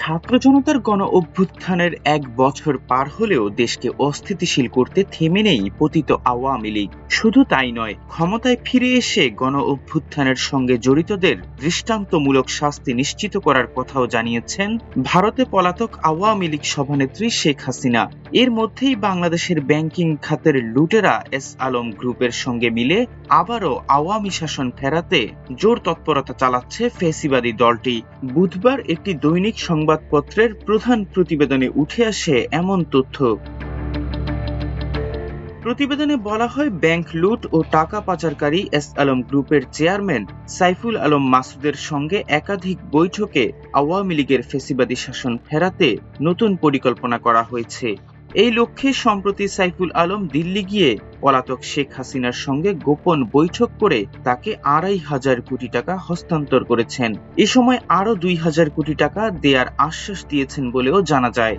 ছাত্র জনতার গণ অভ্যুত্থানের এক বছর পার হলেও দেশকে অস্থিতিশীল করতে থেমে নেই পতিত আওয়ামী লীগ। শুধু তাই নয়, ক্ষমতায় ফিরে এসে গণ অভ্যুত্থানের সঙ্গে জড়িতদের দৃষ্টান্তমূলক শাস্তি নিশ্চিত করার কথাও জানিয়েছেন ভারতে পলাতক আওয়ামী লীগ সভানেত্রী শেখ হাসিনা। এর মধ্যেই বাংলাদেশের ব্যাংকিং খাতের লুটেরা এস আলম গ্রুপের সঙ্গে মিলে আবারও আওয়ামী শাসন ফেরাতে জোর তৎপরতা চালাচ্ছে ফেসিবাদী দলটি। বুধবার একটি দৈনিক সংবাদপত্রের প্রধান প্রতিবেদনে উঠে আসে এমন তথ্য। প্রতিবেদনে বলা হয়, ব্যাংক লুট ও টাকা পাচারকারী এস আলম গ্রুপের চেয়ারম্যান সাইফুল আলম মাসুদের সঙ্গে একাধিক বৈঠকে আওয়ামী লীগের ফেসিবাদী শাসন ফেরাতে নতুন পরিকল্পনা করা হয়েছে। এই লক্ষ্যে সম্প্রতি সাইফুল আলম দিল্লি গিয়ে পলাতক শেখ হাসিনার সঙ্গে গোপন বৈঠক করে তাকে আড়াই হাজার কোটি টাকা হস্তান্তর করেছেন। এ সময় আরও দুই হাজার কোটি টাকা দেয়ার আশ্বাস দিয়েছেন বলেও জানা যায়।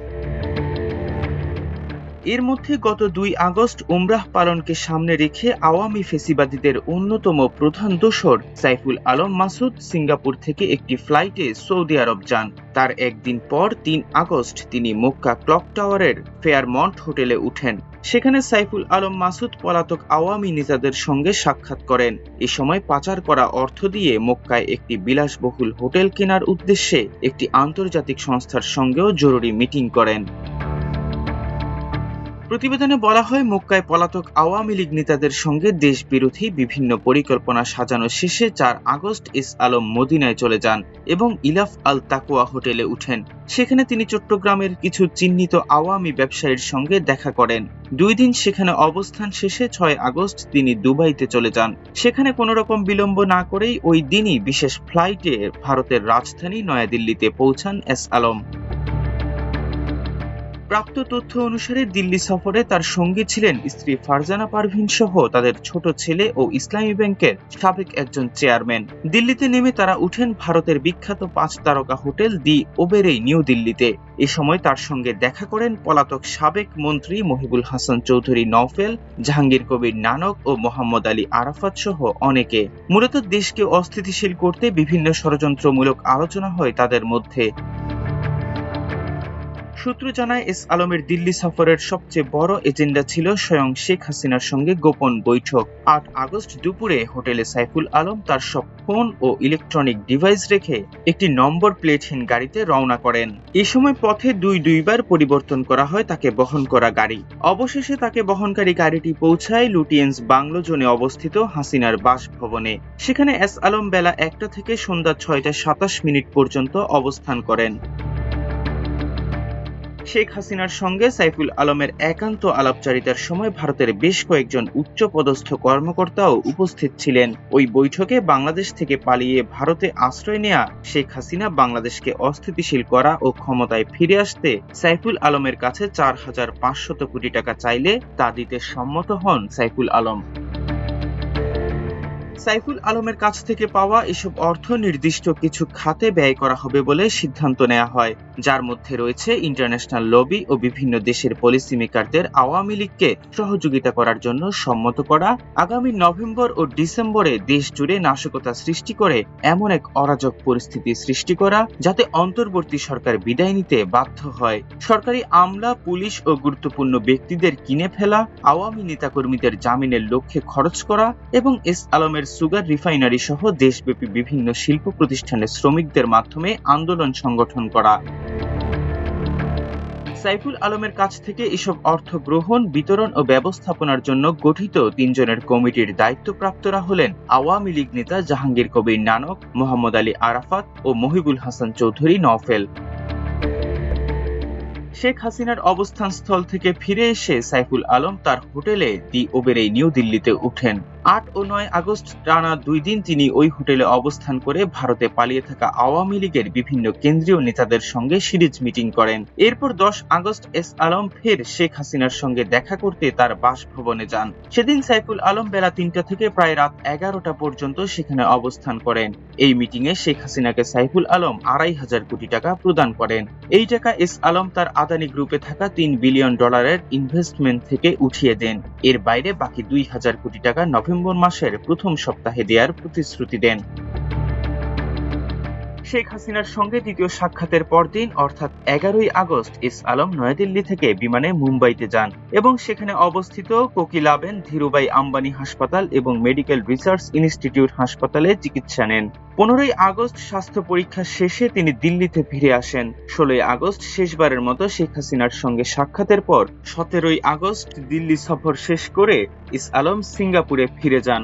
এর মধ্যে গত দুই আগস্ট উমরাহ পালনকে সামনে রেখে আওয়ামী ফেসিবাদীদের অন্যতম প্রধান দোসর সাইফুল আলম মাসুদ সিঙ্গাপুর থেকে একটি ফ্লাইটে সৌদি আরব যান। তার একদিন পর তিন আগস্ট তিনি মক্কা ক্লক টাওয়ারের ফেয়ারমন্ট হোটেলে উঠেন। সেখানে সাইফুল আলম মাসুদ পলাতক আওয়ামী নেতাদের সঙ্গে সাক্ষাৎ করেন। এ সময় পাচার করা অর্থ দিয়ে মক্কায় একটি বিলাসবহুল হোটেল কেনার উদ্দেশ্যে একটি আন্তর্জাতিক সংস্থার সঙ্গেও জরুরি মিটিং করেন। প্রতিবেদনে বলা হয়, মক্কায় পলাতক আওয়ামী লীগ নেতাদের সঙ্গে দেশবিরোধী বিভিন্ন পরিকল্পনা সাজানো শেষে চার আগস্ট এস আলম মদিনায় চলে যান এবং ইলাফ আল তাকুয়া হোটেলে উঠেন। সেখানে তিনি চট্টগ্রামের কিছু চিহ্নিত আওয়ামী ব্যবসায়ীর সঙ্গে দেখা করেন। দুই দিন সেখানে অবস্থান শেষে ছয় আগস্ট তিনি দুবাইতে চলে যান। সেখানে কোনো রকম বিলম্ব না করেই ওই দিনই বিশেষ ফ্লাইটে ভারতের রাজধানী নয়াদিল্লিতে পৌঁছান এস আলম। প্রাপ্ত তথ্য অনুসারে দিল্লি সফরে তার সঙ্গী ছিলেন স্ত্রী ফারজানা পারভিন সহ তাদের ছোট ছেলে ও ইসলামী ব্যাংকের সাবেক একজন চেয়ারম্যান। দিল্লিতে নেমে তারা উঠেন ভারতের বিখ্যাত পাঁচ তারকা হোটেল দি ওবেরেই, নিউ দিল্লিতে। এ সময় তার সঙ্গে দেখা করেন পলাতক সাবেক মন্ত্রী মহিবুল হাসান চৌধুরী নওফেল, জাহাঙ্গীর কবির নানক ও মোহাম্মদ আলী আরাফাত সহ অনেকে। মূলত দেশকে অস্থিতিশীল করতে বিভিন্ন ষড়যন্ত্রমূলক আলোচনা হয় তাদের মধ্যে। সূত্র জানায়, এস আলমের দিল্লি সফরের সবচেয়ে বড় এজেন্ডা ছিল স্বয়ং শেখ হাসিনার সঙ্গে গোপন বৈঠক। আট আগস্ট দুপুরে হোটেলে সাইফুল আলম তার সব ফোন ও ইলেকট্রনিক ডিভাইস রেখে একটি নম্বর প্লেটহীন গাড়িতে রওনা করেন। এ সময় পথে দুই দুইবার পরিবর্তন করা হয় তাকে বহন করা গাড়ি। অবশেষে তাকে বহনকারী গাড়িটি পৌঁছায় লুটিয়েন্স বাংলো জোনে অবস্থিত হাসিনার বাসভবনে। সেখানে এস আলম বেলা একটা থেকে সন্ধ্যা ছয়টা সাতাশ মিনিট পর্যন্ত অবস্থান করেন। শেখ হাসিনার সঙ্গে সাইফুল আলমের একান্ত আলাপচারিতার সময় ভারতের বেশ কয়েকজন উচ্চপদস্থ কর্মকর্তাও উপস্থিত ছিলেন। ওই বৈঠকে বাংলাদেশ থেকে পালিয়ে ভারতে আশ্রয় নেয়া শেখ হাসিনা বাংলাদেশকে অস্থিতিশীল করা ও ক্ষমতায় ফিরে আসতে সাইফুল আলমের কাছে চার হাজার পাঁচশত কোটি টাকা চাইলে তা দিতে সম্মত হন সাইফুল আলম। সাইফুল আলমের কাছ থেকে পাওয়া এসব অর্থ নির্দিষ্ট কিছু খাতে ব্যয় করা হবে বলে সিদ্ধান্ত নেওয়া হয়। যার মধ্যে রয়েছে ইন্টারন্যাশনাল লবি ও বিভিন্ন দেশের পলিসি মেকারদের আওয়ামী লীগকে সহযোগিতা করার জন্য সম্মত করা। আগামী নভেম্বর ও ডিসেম্বরে দেশ জুড়ে নাশকতা সৃষ্টি করে এমন এক অরাজক পরিস্থিতি সৃষ্টি করা, যাতে অন্তর্বর্তী সরকার বিদায় নিতে বাধ্য হয়। সরকারি আমলা, পুলিশ ও গুরুত্বপূর্ণ ব্যক্তিদের কিনে ফেলা, আওয়ামী নেতাকর্মীদের জামিনের লক্ষ্যে খরচ করা এবং এস আলমের সুগার রিফাইনারি সহ দেশব্যাপী বিভিন্ন শিল্প প্রতিষ্ঠানের শ্রমিকদের মাধ্যমে আন্দোলন সংগঠন করা। সাইফুল আলমের কাছ থেকে এসব অর্থ গ্রহণ, বিতরণ ও ব্যবস্থাপনার জন্য গঠিত তিনজনের কমিটির দায়িত্বপ্রাপ্তরা হলেন আওয়ামী লীগ নেতা জাহাঙ্গীর কবির নানক, মোহাম্মদ আলী আরাফাত ও মহিবুল হাসান চৌধুরী নওফেল। শেখ হাসিনার অবস্থান স্থল থেকে ফিরে এসে সাইফুল আলম তার হোটেলে দি ওবেরেই নিউ দিল্লিতে উঠেন। আট ও নয় আগস্ট টানা দুই দিন তিনি ওই হোটেলে অবস্থান করে ভারতে পালিয়ে থাকা আওয়ামী লীগের বিভিন্ন কেন্দ্রীয় নেতাদের সঙ্গে সিরিজ মিটিং করেন। এরপর দশ আগস্ট এস আলম ফের শেখ হাসিনার সঙ্গে দেখা করতে তার বাসভবনে যান। সেদিন সাইফুল আলম বেলা তিনটা থেকে প্রায় রাত এগারোটা পর্যন্ত সেখানে অবস্থান করেন। এই মিটিংয়ে শেখ হাসিনাকে সাইফুল আলম আড়াই হাজার কোটি টাকা প্রদান করেন। এই টাকা এস আলম তার আদানি গ্রুপে থাকা তিন বিলিয়ন ডলারের ইনভেস্টমেন্ট থেকে উঠিয়ে দেন। এর বাইরে বাকি দুই হাজার কোটি টাকা নভেম্বর মাসের প্রথম সপ্তাহে দেওয়ার প্রতিশ্রুতি দেন। শেখ হাসিনার সঙ্গে দ্বিতীয় সাক্ষাতের পরদিন, অর্থাৎ এগারোই আগস্ট এস আলম নয়াদিল্লি থেকে বিমানে মুম্বাইতে যান এবং সেখানে অবস্থিত কোকিলাবেন ধীরুভাই আম্বানি হাসপাতাল এবং মেডিকেল রিসার্চ ইনস্টিটিউট হাসপাতালে চিকিৎসা নেন। পনেরোই আগস্ট স্বাস্থ্য পরীক্ষা শেষে তিনি দিল্লিতে ফিরে আসেন। ষোলোই আগস্ট শেষবারের মতো শেখ হাসিনার সঙ্গে সাক্ষাতের পর সতেরোই আগস্ট দিল্লি সফর শেষ করে ইস আলম সিঙ্গাপুরে ফিরে যান।